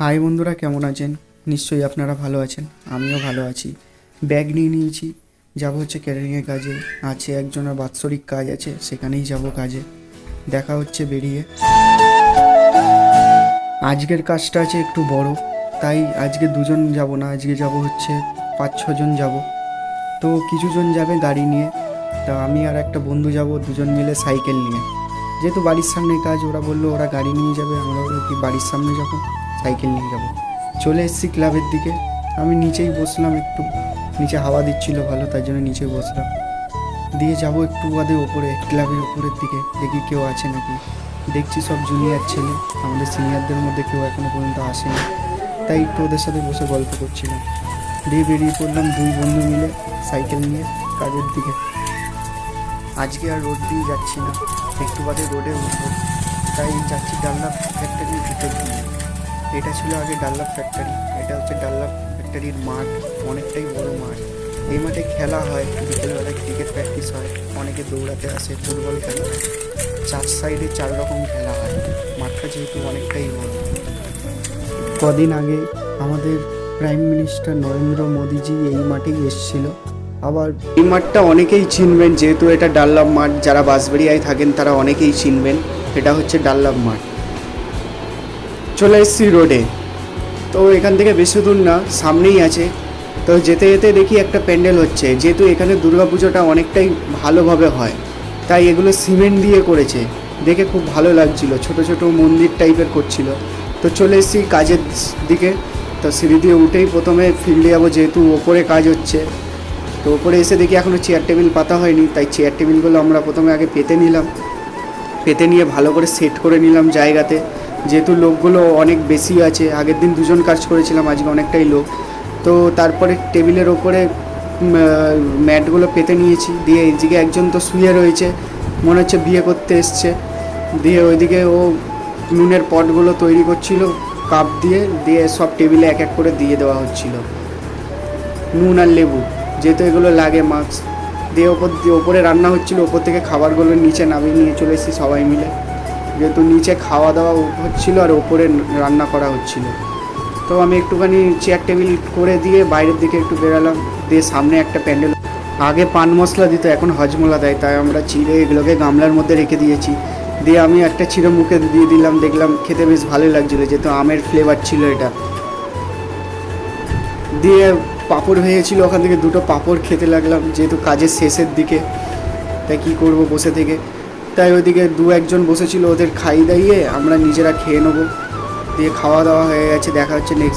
High বন্ধুরা, কেমন আছেন? নিশ্চয়ই আপনারা ভালো আছেন, আমিও ভালো আছি। ব্যাগ নিয়ে নিয়েছি, যাব হচ্ছে ক্যাটারিংয়ের কাজে। আছে একজনের বাৎসরিক কাজ আছে, সেখানেই যাব কাজে। দেখা হচ্ছে বেরিয়ে। আজকের কাজটা আছে একটু বড়, তাই আজকে দুজন যাব না, আজকে যাব হচ্ছে পাঁচ ছজন যাব। তো কিছুজন যাবে গাড়ি নিয়ে, তা আমি আর একটা বন্ধু যাব, দুজন মিলে সাইকেল নিয়ে। যেহেতু বাড়ির সামনে কাজ, ওরা বলল ওরা গাড়ি নিয়ে যাবে, আমরা কি বাড়ির সামনে যখন সাইকেল নিয়ে যাব। চলে এসেছি ক্লাবের দিকে। আমি নিচেই বসলাম একটু। নিচে হাওয়া দিচ্ছিল ভালো তার জন্য নিচে বসলাম। দিয়ে যাব একটু বাদে ওপরে, ক্লাবের ওপরের দিকে। দেখি কেউ আছে নাকি। দেখছি সব জুনিয়র ছেলে। আমাদের সিনিয়রদের মধ্যে কেউ এখনও পর্যন্ত আসেনি। তাই একটু ওদের সাথে বসে গল্প করছিলাম। দিয়ে বেরিয়ে পড়লাম দুই বন্ধু মিলে সাইকেল নিয়ে কাজের দিকে। আজকে আর রোড দিয়ে যাচ্ছি না। একটু বাদে রোডে উঠবো। তাই যাচ্ছি ডাল্লাভ ফ্যাক্টরির ভিতর দিয়ে। এটা ছিল আগে ডাল্লাভ ফ্যাক্টরি এটা হচ্ছে ডাল্লাভ ফ্যাক্টরির মাঠ, অনেকটাই বড় মাঠ। এই মাঠে খেলা হয় বিকেলবেলায় ক্রিকেট প্র্যাকটিস হয়, অনেকে দৌড়াতে আসে, ফুটবল খেলা হয়। চার সাইডে চার রকম খেলা হয়, মাঠটা যেহেতু অনেকটাই বড়। কদিন আগে আমাদের প্রাইম মিনিস্টার নরেন্দ্র মোদিজি এই মাঠেই এসেছিল। আবার এই মাঠটা অনেকেই চিনবেন, যেহেতু এটা ডাল্লাভ মাঠ, যারা বাঁশবেড়িয়ায় থাকেন তারা অনেকেই চিনবেন, এটা হচ্ছে ডাল্লাভ মাঠ। চলে এসেছি রোডে। তো এখান থেকে বেশি দূর না, সামনেই আছে। তো যেতে যেতে দেখি একটা প্যান্ডেল হচ্ছে। যেহেতু এখানে দুর্গাপুজোটা অনেকটাই ভালোভাবে হয়, তাই এগুলো সিমেন্ট দিয়ে করেছে। দেখে খুব ভালো লাগছিল, ছোট ছোট মন্দির টাইপের করছিল। তো চলে এসেছি কাজের দিকে। তো সিঁড়ি দিয়ে উঠেই প্রথমে ফিল্ডে যাব, যেহেতু ওপরে কাজ হচ্ছে। তো ওপরে এসে দেখি এখনও চেয়ার টেবিল পাতা হয়নি, তাই চেয়ার টেবিলগুলো আমরা প্রথমে আগে পেতে নিলাম। পেতে নিয়ে ভালো করে সেট করে নিলাম জায়গাতে। যেহেতু লোকগুলো অনেক বেশি আছে, আগের দিন দুজন কাজ করেছিলাম, আজকে অনেকটাই লোক। তো তারপরে টেবিলের ওপরে ম্যাটগুলো পেতে নিয়েছি, দিয়ে এইদিকে একজন তো শুয়ে রয়েছে, মনে হচ্ছে বিয়ে করতে এসছে। দিয়ে ওইদিকে ও নুনের পটগুলো তৈরি করছিল, কাপ দিয়ে দিয়ে সব টেবিলে এক এক করে দিয়ে দেওয়া হচ্ছিল। নুন আর লেবু, যেহেতু এগুলো লাগে মাস্ক দিয়ে ওপর দিয়ে, ওপরে রান্না হচ্ছিল, ওপর থেকে খাবারগুলো নিচে নামিয়ে নিয়ে চলে এসেছি সবাই মিলে। যেহেতু নিচে খাওয়া দাওয়া হচ্ছিল আর ওপরে রান্না করা হচ্ছিল। তো আমি একটুখানি চেয়ার টেবিল করে দিয়ে বাইরের দিকে একটু বেরালাম, দিয়ে সামনে একটা প্যান্ডেল আগে পান মশলা দিত, এখন হজমলা দেয়, তাই আমরা চিড়ে এগুলোকে গামলার মধ্যে রেখে দিয়েছি। দিয়ে আমি একটা চিড়ে মুখে দিয়ে দিলাম, দেখলাম খেতে বেশ ভালোই লাগছিল, যেহেতু আমের ফ্লেভার ছিল এটা। দিয়ে পাঁপড় ভেঙেছিল ওখান থেকে দুটো পাঁপড় খেতে লাগলাম, যেহেতু কাজের শেষের দিকে, তাই কী করব বসে থেকে। তাই ওইদিকে দু একজন বসেছিল ওদের খাই দাইয়ে, আমরা নিজেরা খেয়ে নেব। দিয়ে খাওয়া দাওয়া হয়ে গেছে, দেখা হচ্ছে নেক্সট